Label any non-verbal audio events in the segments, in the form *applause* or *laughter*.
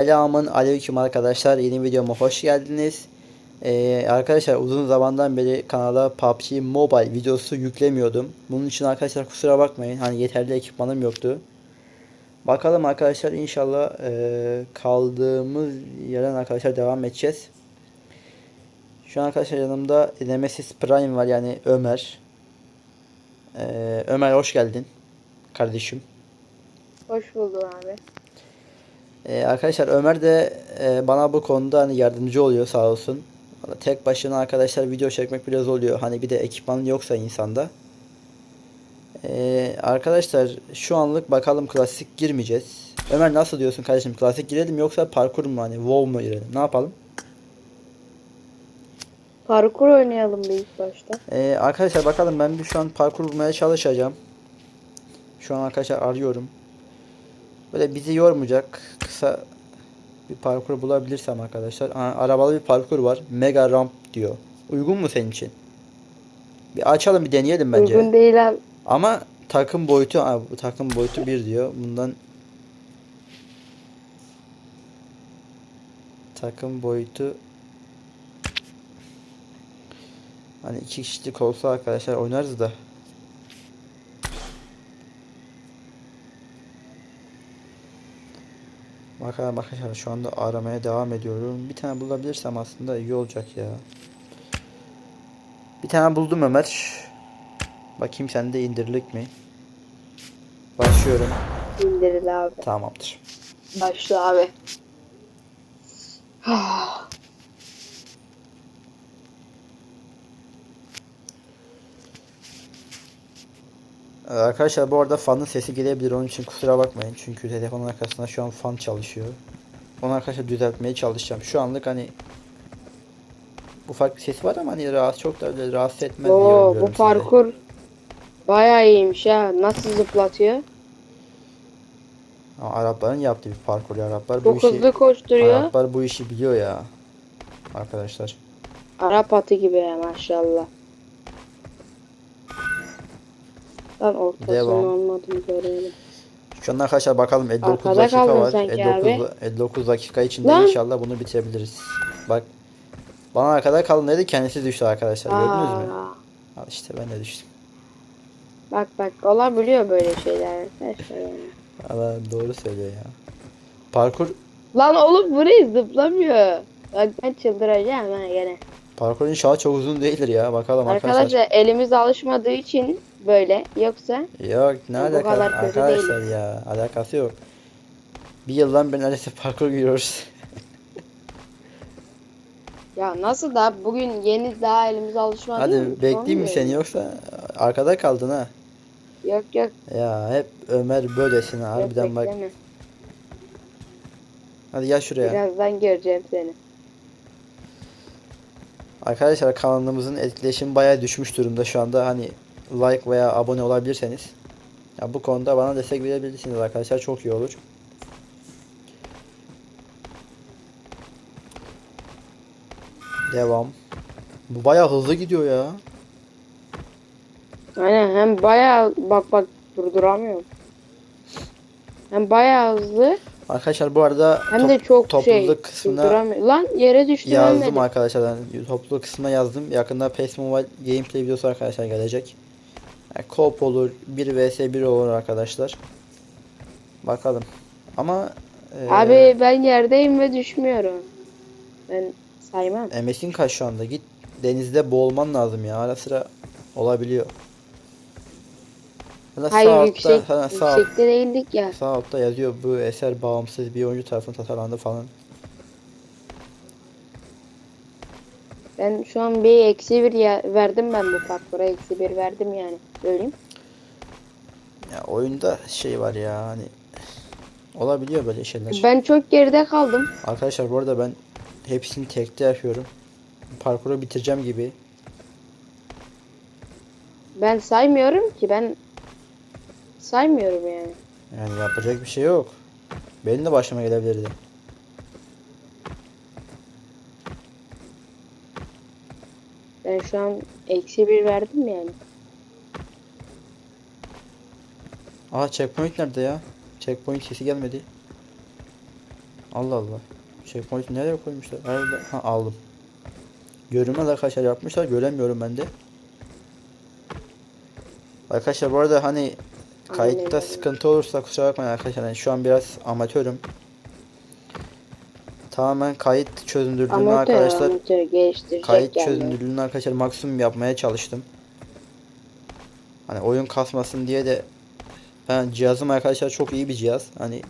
Selamun aleyküm arkadaşlar. Yeni videoma hoş geldiniz. Ee, arkadaşlar uzun zamandan beri kanala PUBG Mobile videosu yüklemiyordum. Bunun için arkadaşlar kusura bakmayın. Hani yeterli ekipmanım yoktu. Bakalım arkadaşlar inşallah ee, kaldığımız yerden arkadaşlar devam edeceğiz. Şu an arkadaşlar yanımda Nemesis Prime var yani Ömer. Ee, Ömer hoş geldin kardeşim. Hoş buldum abi. Ee, arkadaşlar Ömer de e, bana bu konuda hani yardımcı oluyor sağ olsun. Tek başına arkadaşlar video çekmek biraz oluyor. Hani bir de ekipman yoksa insanda. Ee, arkadaşlar şu anlık bakalım klasik girmeyeceğiz. Ömer nasıl diyorsun kardeşim? Klasik girelim yoksa parkur mu hani WoW mu girelim? Ne yapalım? Parkur oynayalım bir ilk başta. Ee, arkadaşlar bakalım ben bir şu an parkur bulmaya çalışacağım. Şu an arkadaşlar arıyorum. Böyle bizi yormayacak kısa bir parkur bulabilirsem arkadaşlar. Aa, arabalı bir parkur var. Mega ramp diyor. Uygun mu senin için? Bir açalım bir deneyelim bence. Uygun değil abi. Ama takım boyutu Aa, bu takım boyutu 1 diyor. Bundan takım boyutu hani iki kişilik olsa arkadaşlar oynarız da. Bakalım arkadaşlar şu anda aramaya devam ediyorum. Bir tane bulabilirsem aslında iyi olacak ya. Bir tane buldum Ömer. Bakayım sende indirilik mi? Başlıyorum. İndiril abi. Tamamdır. Başla abi. Ee, Arkadaşlar bu arada fanın sesi gelebilir onun için kusura bakmayın. Çünkü telefonun arkasında şu an fan çalışıyor. Onu arkadaşlar düzeltmeye çalışacağım. Şu anlık hani ufak bir ses var ama hani rahatsız çok da öyle rahatsız etmez diye Oo umuyorum bu size. parkur bayağı iyiymiş ha. Nasıl zıplatıyor? Ama Arapların yaptığı bir parkur ya Araplar bu Çok işi hızlı koşturuyor. Araplar bu işi biliyor ya. Arkadaşlar. Arap atı gibi ya maşallah. Lan ortasını Devam. almadım görelim. Şu an arkadaşlar bakalım 59 Arkada dakika kaldın var. sanki 59, abi. 59 dakika içinde Lan. inşallah bunu bitirebiliriz. Bak bana arkada kalın dedi kendisi düştü arkadaşlar gördünüz mü? Aa, Al işte ben de düştüm. bak bak olabiliyor böyle şeyler arkadaşlar. yani. Allah doğru söylüyor ya. Parkur Lan oğlum burayı zıplamıyor. Bak ben çıldıracağım ha gene. parkur inşallah çok uzun değildir ya. Bakalım arkadaşlar. Arkadaşlar elimiz alışmadığı için böyle. Yoksa Yok ne Bu alakası kadar kötü arkadaşlar ya. Alakası yok. Bir yıldan beri neredeyse parkur giriyoruz. *laughs* ya nasıl da bugün yeni daha elimiz alışmadı. Hadi bekleyeyim mi seni yoksa arkada kaldın ha. Yok yok. Ya hep Ömer böylesin yok harbiden bak. Hadi gel şuraya. Birazdan göreceğim seni. Arkadaşlar kanalımızın etkileşimi bayağı düşmüş durumda şu anda. Hani like veya abone olabilirseniz. Ya bu konuda bana destek verebilirsiniz arkadaşlar. Çok iyi olur. Devam. Bu bayağı hızlı gidiyor ya. Aynen hem bayağı bak bak durduramıyorum. Hem bayağı hızlı Arkadaşlar bu arada hem top- de çok topluluk şey kısmına. Lan yere düştü yazdım arkadaşlar. Yani topluluk kısmına yazdım. Yakında PES Mobile gameplay videosu arkadaşlar gelecek. Yani co-op olur, 1 vs 1 olur arkadaşlar. Bakalım. Ama e, Abi ben yerdeyim ve düşmüyorum. Ben saymam. emesin kaç şu anda? Git denizde boğulman lazım ya. Ara sıra olabiliyor. Sana sağ Hayır altta, yüksek, sana sağ, yüksekte değildik ya. sağ altta yazıyor bu eser bağımsız bir oyuncu tarafından tasarlandı falan. Ben şu an bir eksi bir ya- verdim ben bu parkura eksi bir verdim yani. Söyleyeyim. Ya oyunda şey var ya hani olabiliyor böyle şeyler. Ben çok geride kaldım. Arkadaşlar bu arada ben hepsini tekte yapıyorum. Parkuru bitireceğim gibi. Ben saymıyorum ki ben saymıyorum yani. Yani yapacak bir şey yok. Benim de başıma gelebilirdi. Ben şu an eksi bir verdim yani. Aa checkpoint nerede ya? Checkpoint sesi gelmedi. Allah Allah. Checkpoint nereye koymuşlar? Herhalde ha aldım. Görünmez arkadaşlar yapmışlar. Göremiyorum ben de. Arkadaşlar bu arada hani kayıtta Aynen. sıkıntı olursa kusura bakmayın arkadaşlar. Yani şu an biraz amatörüm. Tamamen kayıt çözünürlüğünü Amatör arkadaşlar amatör geliştirecek kayıt yani. çözünürlüğünü arkadaşlar maksimum yapmaya çalıştım. Hani oyun kasmasın diye de ben cihazım arkadaşlar çok iyi bir cihaz. Hani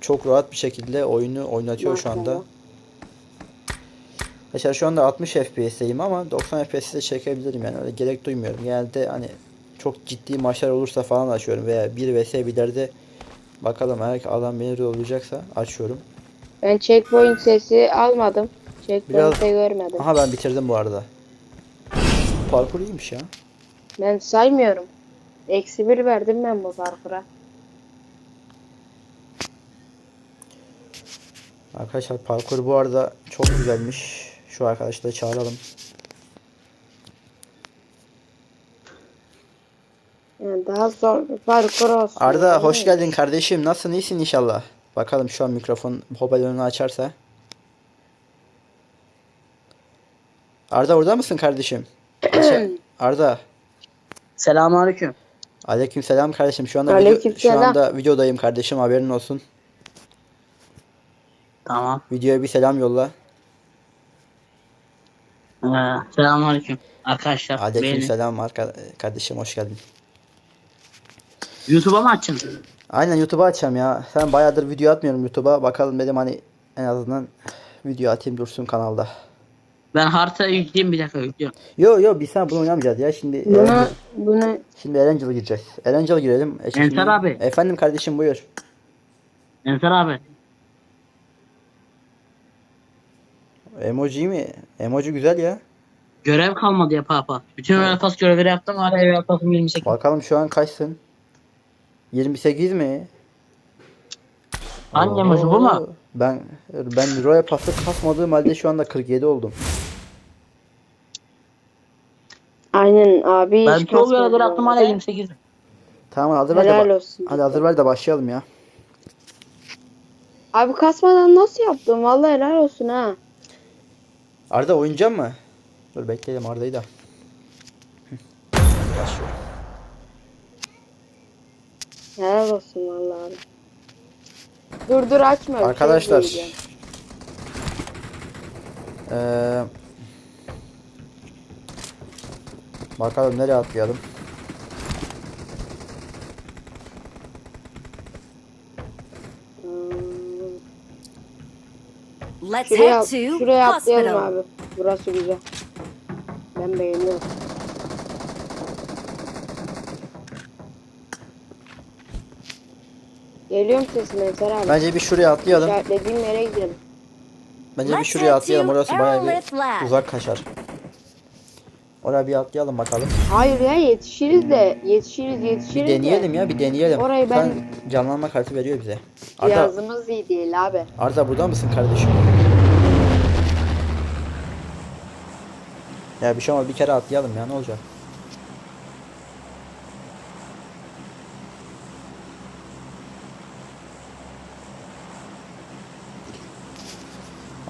çok rahat bir şekilde oyunu oynatıyor şu anda. Maşallah. Arkadaşlar şu anda 60 FPS'teyim ama 90 FPS'de çekebilirim yani öyle gerek duymuyorum. Genelde hani çok ciddi maçlar olursa falan açıyorum veya 1 vs 1'lerde bakalım eğer adam beni olacaksa açıyorum. Ben checkpoint sesi almadım. Checkpoint'te görmedim. Aha ben bitirdim bu arada. Parkur iyiymiş ya. Ben saymıyorum. Eksi bir verdim ben bu parkura. Arkadaşlar parkur bu arada çok güzelmiş. Şu arkadaşları çağıralım. Yani daha zor parkur olsun. Arda hoş geldin kardeşim. Nasılsın? İyisin inşallah. Bakalım şu an mikrofon hoparlörünü açarsa. Arda orada mısın kardeşim? Aça- *clears throat* Arda. Selamünaleyküm. Aleykümselam kardeşim. Şu anda video, şu Aleykümselam. anda videodayım kardeşim. Haberin olsun. Tamam. Videoya bir selam yolla. Ee, selamünaleyküm. Arkadaşlar beğenin. Aleykümselam arka kardeşim hoş geldin. YouTube'a mı açacaksın? Aynen YouTube'a açacağım ya. Sen bayağıdır video atmıyorum YouTube'a. Bakalım dedim hani en azından video atayım dursun kanalda. Ben haritayı yükleyeyim bir dakika yüklüyorum. Yo yo biz sen bunu oynamayacağız ya. Şimdi Bunu, bunu şimdi Erangel'a gireceğiz. Erangel'a girelim. E, şimdi- Ensar abi. Efendim kardeşim buyur. Ensar abi. Emoji mi? Emoji güzel ya. Görev kalmadı ya papa. Bütün evet. pas görevleri yaptım hala ev pasım 28. Bakalım şu an kaçsın? 28 mi? Maçı bu mu? Ben ben Royal Pass'ı kasmadığım halde şu anda 47 oldum. aynen abi hiç Ben çoğu görevleri kasmadım yaptım hala orada. 28. Tamam hazır ver de Helal ba- olsun. Hadi hazır ver de başlayalım ya. Abi kasmadan nasıl yaptın? Vallahi helal olsun ha. Arda oynayacak mı? Dur bekleyelim Arda'yı da. Hı. Başlıyorum. Helal olsun vallahi. Dur dur açma. şey Arkadaşlar. Eee bakalım nereye atlayalım. Let's Şuraya, head to şuraya atlayalım hospital. abi. Burası güzel. Ben beğeniyorum. Geliyorum sesin Ensar abi. Bence bir şuraya atlayalım. İşaretlediğim yere gidelim. Bence bir şuraya atlayalım. Orası bayağı bir uzak kaçar. Oraya bir atlayalım bakalım. Hayır ya yetişiriz de. Yetişiriz Bir yetişiriz deneyelim de. ya bir deneyelim. Orayı ben- Sen canlanma kartı veriyor bize. Arda, Cihazımız iyi değil abi. Arda burada mısın kardeşim? Ya bir şey olmaz bir kere atlayalım ya ne olacak?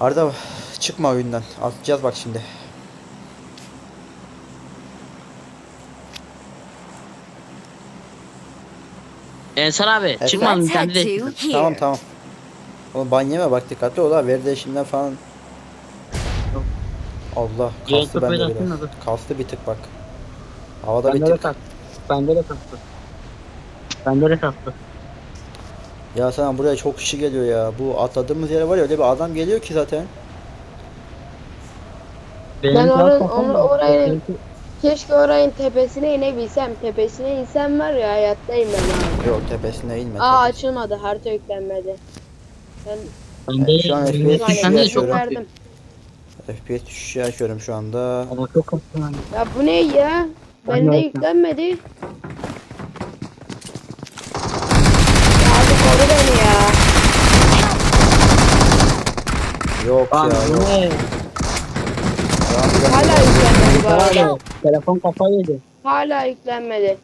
Arda çıkma oyundan. Atlayacağız bak şimdi. Ensar abi çıkmadım Let's head kendi de. Tamam tamam. Oğlum ban yeme bak dikkatli ol ha. Veri değişiminden falan. Allah kastı bende dur. Kastı bir tık bak. Havada bir Bende de tık. Bende de kalktı. Bende de kalktı. Ya sana buraya çok kişi geliyor ya. Bu atladığımız yere var ya öyle bir adam geliyor ki zaten. Benim Ben biraz onu- oraya- Keşke orayın tepesine inebilsem. Tepesine insem var ya hayattayım ben abi. Yok tepesine inme. Aa tepesine. açılmadı. Harita yüklenmedi. Ben Bende şu an FPS de şu çok kalktı. verdim. FPS düşüşü yaşıyorum şu anda. Ama çok lan. Ya bu ne ya? Ben Bende de- yüklenmedi. Ya abi koru beni ya. Yok Lan ya yok. ne? Hala yüklenmedi bu arada. telefon kafayı yedi. Hala yüklenmedi.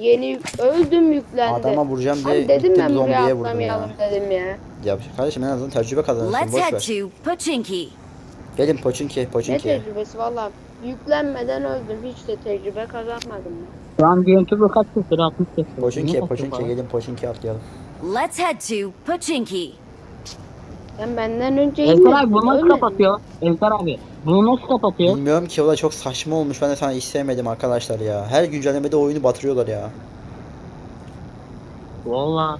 Yeni öldüm yüklendi. Adama vuracağım diye Abi dedim gittim ben buraya zombiye vurdum ya. atlamayalım dedim ya. Ya kardeşim en azından tecrübe kazanırsın Let's boş head ver. to Pochinki. Gelin Poçinki, Ne Poçinki. tecrübesi valla. Yüklenmeden öldüm. Hiç de tecrübe kazanmadım ben. Şu an GameCube kaç küsür? 60 küsür. Poçinki, Ne Poçinki gelin Poçinki atlayalım. Let's head to Pochinki. Sen benden önce Ensar abi bunu nasıl kapatıyor? Ensar abi bunu nasıl kapatıyor? Bilmiyorum ki o da çok saçma olmuş. Ben de sana hiç sevmedim arkadaşlar ya. Her güncellemede oyunu batırıyorlar ya. Valla.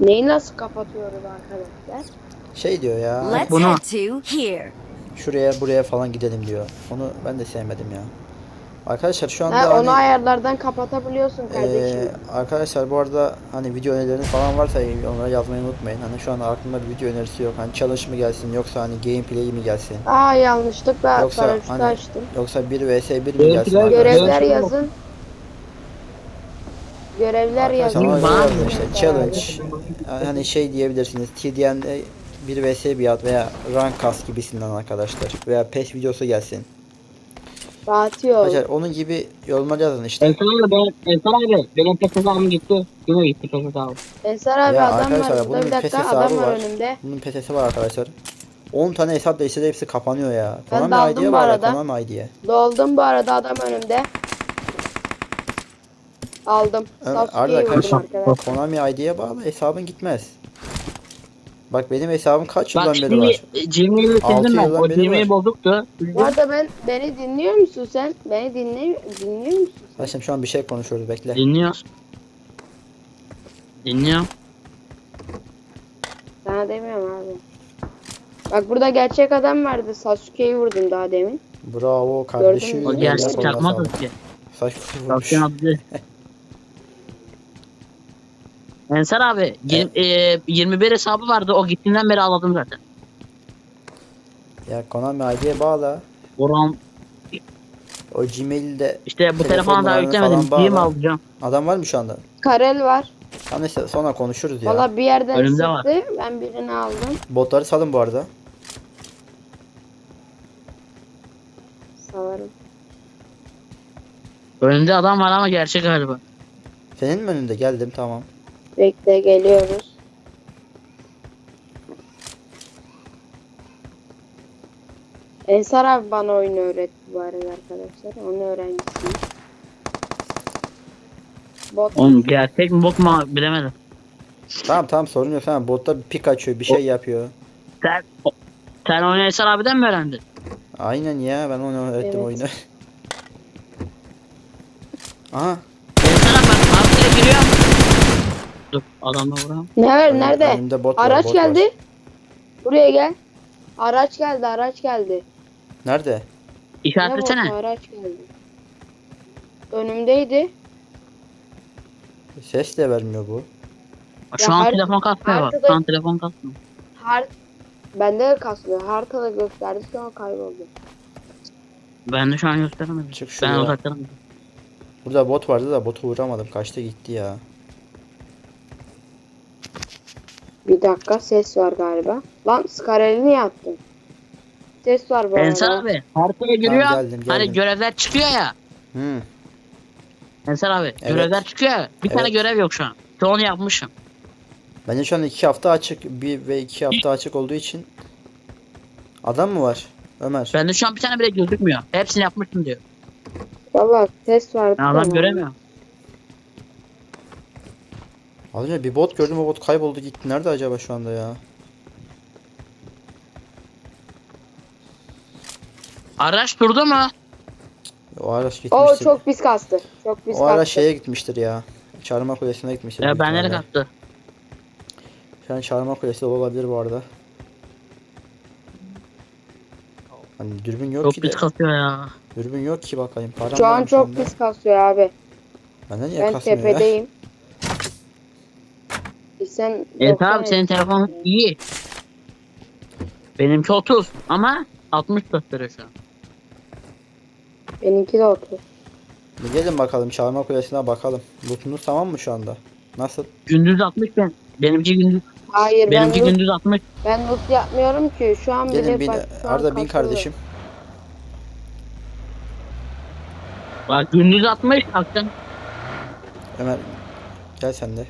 Neyi nasıl kapatıyoruz arkadaşlar? Şey diyor ya. Let's bunu- head to here. Şuraya buraya falan gidelim diyor. Onu ben de sevmedim ya. Arkadaşlar şu anda Ha, hani, onu ayarlardan kapatabiliyorsun kardeşim. eee, arkadaşlar bu arada hani video önerileriniz falan varsa onları yazmayı unutmayın. Hani şu anda aklımda bir video önerisi yok. Hani challenge mı gelsin yoksa hani gameplay mi gelsin? Aa yanlışlıkla Yoksa paraşütü hani- açtım. Yoksa 1 vs 1 mi gelsin? Görevler Görevler- yazın. Görevler Arkadaşlar yazın. ona göre Var yazın mı? işte challenge hani şey diyebilirsiniz TDN'de 1 vs 1 at veya rank kas gibisinden arkadaşlar veya PES videosu gelsin. Dağıtıyor. Arkadaşlar onun gibi yorumlar yazın işte. Ensar abi ben, Ensar abi benim pes hesabım gitti. Yine gitti pes hesabım. Ensar abi Ya adam var. Burada bir dakika adam var var. önümde. Bunun PES'esi var arkadaşlar. 10 tane hesap değişse de hepsi kapanıyor ya. Ben Konami ID'ye var ya. Konami ID'ye. Doldum bu arada adam önümde. Aldım. Sasuke'yi Arda kardeşim arkadaşlar. Konami ID'ye bağlı hesabın gitmez. Bak benim hesabım kaç Bak yıldan beri var. şimdi Jimmy'yi Altı bitirdim ben. yıldan O beri var. bozuktu. Bu arada ben beni dinliyor musun sen? Beni dinle dinliyor musun? Kardeşim şu an bir şey konuşuyoruz bekle. Dinliyor. Dinliyor. Sana demiyorum abi. Bak burada gerçek adam vardı. Sasuke'yi vurdum daha demin. Bravo kardeşim. O gerçek koluna çakmaz sağlık. ki. Saç vurmuş. Tavsiyen değil. *laughs* Ensar abi yirmi- e, 21 hesabı vardı o gittiğinden beri ağladım zaten. Ya Konami ID'ye bağla. Oran O Gmail'de işte bu Telefon telefona daha numaranı yüklemedim. falan bağla. alacağım. adam var mı şu anda? Karel var. Tamam neyse sonra konuşuruz ya. Valla bir yerden Önümde var. Ben birini aldım. Botları salın bu arada. Salarım. Önünde adam var ama gerçek galiba. Senin mi önünde? Geldim tamam. Bekle geliyoruz. Ensar abi bana oyunu öğretti bu arada arkadaşlar. Onun öğrencisiyim. Bot. Oğlum gerçek mi bok mu bilemedim. Tamam tamam sorun yok. Tamam botta bir pik açıyor bir şey yapıyor. Sen, o- sen oyunu Ensar abiden mi öğrendin? Aynen ya ben onu öğrettim Evet. oyunu. *laughs* Aha. Ensar abi bak haftaya giriyorum. Dur adamla vuramam. Ne var önüm- nerede? önümde bot var, Araç bot var. geldi. Buraya gel. Araç geldi, araç geldi. Nerede? Ne botu? İşaretlesene. Araç geldi. Önümdeydi. Ses de vermiyor bu. Şu Ya an har- telefon kasmıyor bak. Şu an telefon kasmıyor. Har Bende de kasıyor. Haritada gösterdi sonra kayboldu. Ben de şu an gösteremedim. Çık Ben şuraya. Burada bot vardı da botu vuramadım. Kaçtı gitti ya. Bir dakika ses var galiba. Lan Skarel'i niye attın? Ses var bu Ensar arada. abi haritaya giriyor. geldim, Hani geldim. görevler çıkıyor ya. Hmm. Ensar abi görevler çıkıyor ya. Bir tane Evet. görev yok şu an. Onu yapmışım. Bence şu an iki hafta açık. Bir ve iki hafta açık olduğu için. Adam mı var? Ömer. Bende şu an bir tane bile gözükmüyor. Hepsini yapmıştım diyor. Baba ses var. Ben adam göremiyorum. Az önce bir bot gördüm o bot kayboldu gitti. Nerede acaba şu anda ya? Araç durdu mu? O araç O gitmiştir. çok pis kastı. Çok pis o araç kastı. şeye gitmiştir ya. Çarmıha Kulesi'ne gitmiştir. Ya ben nereye kattı? Şu an Çarmıha Kulesi de olabilir bu arada. Hani dürbün yok Çok ki de. pis kasıyor ya. Dürbün yok ki bakayım. Param Şu an çok anda? pis kasıyor abi. Bende niye Ben kasmıyor ya? tepedeyim. E sen 90 abi senin telefonun iyi. Benimki 30 ama 60 gösteriyor şu an. Benimki de 30. Bir gelin bakalım Çarmıha Kulesi'ne bakalım. Lootunuz tamam mı şu anda? Nasıl? Gündüz 60 ben. Benimki gündüz. Hayır Benimki ben loot, gündüz 60. ben loot yapmıyorum ki. Şu an Gelin bile bin, bak. şu an Arda bin kardeşim. Bak gündüz atmış akşam. Ömer gel sen de.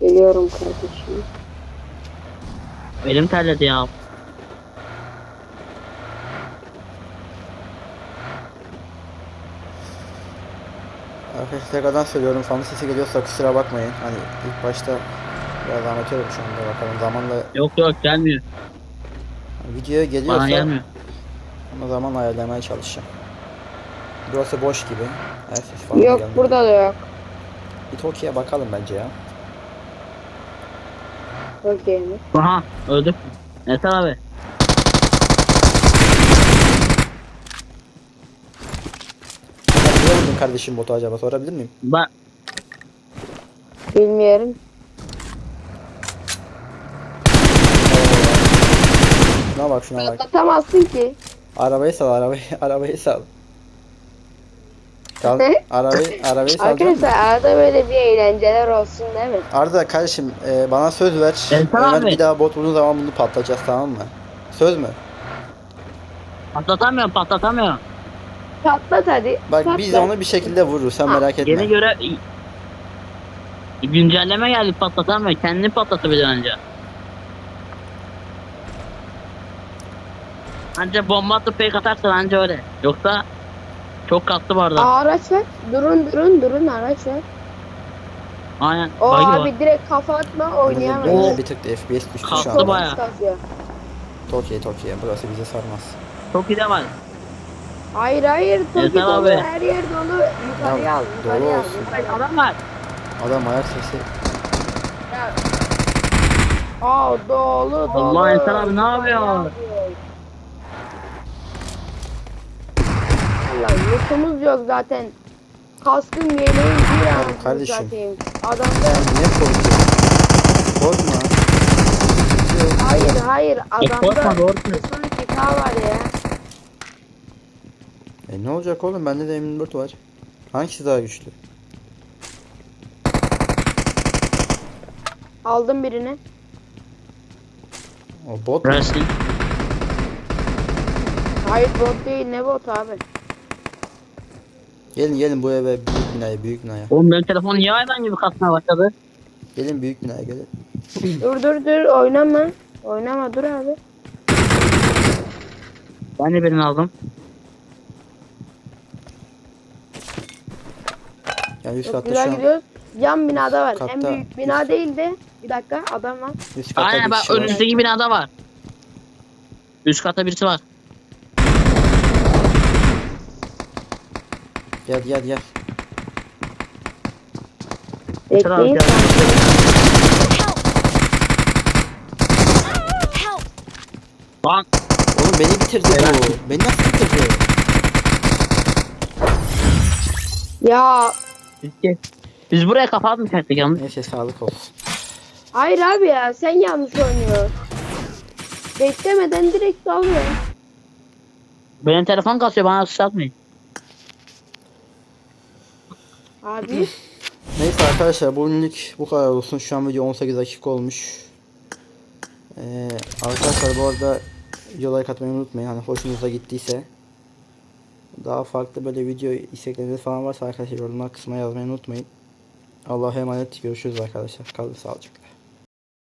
Geliyorum kardeşim. Elim terledi ya. Arkadaşlar tekrardan söylüyorum fanlı sesi geliyorsa kusura bakmayın. Hani ilk başta biraz anlatıyorum şu anda bakalım zamanla Yok yok gelmiyor. videoya geliyorsa Bana gelmiyor. o zaman ayarlamaya çalışacağım. Burası boş gibi. Her ses falan Yok gelmiyor. burada da yok. Bir Tokyo'ya bakalım bence ya. Okey mi? Aha öldük. Yeter abi. Niye vurdun kardeşim botu acaba sorabilir miyim? Bak Bilmiyorum. Şuna bak şuna bak. Atlatamazsın ki. Arabayı sal arabayı *laughs* arabayı sal. Kal, Ne? arabayı arabayı salacağım. Arkadaşlar arada böyle bir eğlenceler olsun değil mi? Arda kardeşim e, bana söz ver. Ensar Ömer abi. bir daha bot vurduğun zaman bunu patlatacağız tamam mı? Söz mü? patlatamıyorum patlatamıyorum. Patlat hadi. Bak patlat. biz onu bir şekilde vururuz sen Ha, merak etme. Yeni göre güncelleme geldi patlatamıyor. Kendini patlatabilir önce. Anca bomba atıp fake atarsan anca öyle. Yoksa çok kastı bu arada. Aa, araç ver. Durun durun durun araç ver. Aynen. O Buggy abi var. direkt kafa atma oynayamayız. Böyle bir tık da FPS düştü şu Kalktı bayağı. pis kasıyor. Tokyo Tokyo burası bize sarmaz. Çok iyi de var. Hayır hayır Yeter dolu abi. her yer dolu. Yukarıya Ya, al dolu yukarıya al. olsun. al. Adam var. Adam ayak sesi. Ya. Aa dolu dolu. Allah Ensar abi ne yapıyor? Allah lootumuz yok zaten. Kaskın yeleğin bir anasını kardeşim. satayım. Adamda Sen niye korkuyorsun? Korkma. hayır hayır E, korkma adamda. Son kita var ya. E ne olacak oğlum bende de M24 var. Hangisi daha güçlü? Aldım birini. O bot mu? Hayır bot değil ne bot abi. Gelin gelin bu eve büyük binaya büyük binaya. Oğlum benim telefon niye hayvan gibi kasmaya başladı? Gelin büyük binaya gelin. Dur dur dur oynama. Oynama dur abi. Ben de birini aldım. Yani üst Çok katta güzel şu an gidiyoruz. Yan binada var. En Katta- büyük bina değil de bir dakika adam var. üst katta Aynen bir bak kişi var. önümüzdeki binada var. Üst katta birisi var. Gel gel gel. Yeter abi, Bekleyin. gel. Help! Lan Oğlum beni bitirdi bu. Beni nasıl bitirdi? Ya biz, biz buraya kafa atmayacaktık yalnız. Neyse sağlık olsun. hayır abi ya sen yanlış oynuyorsun. Beklemeden direkt dalıyor. Benim telefon kasıyor bana sıçratmayın. Abi *clears throat* Neyse arkadaşlar bugünlük bu kadar olsun. Şu an video 18 dakika olmuş. Ee, arkadaşlar bu arada videoları katmayı unutmayın. Hani hoşunuza gittiyse. Daha farklı böyle video istekleriniz falan varsa arkadaşlar yorumlar kısmına yazmayı unutmayın. Allah'a emanet. Görüşürüz arkadaşlar. Kalın sağlıcakla.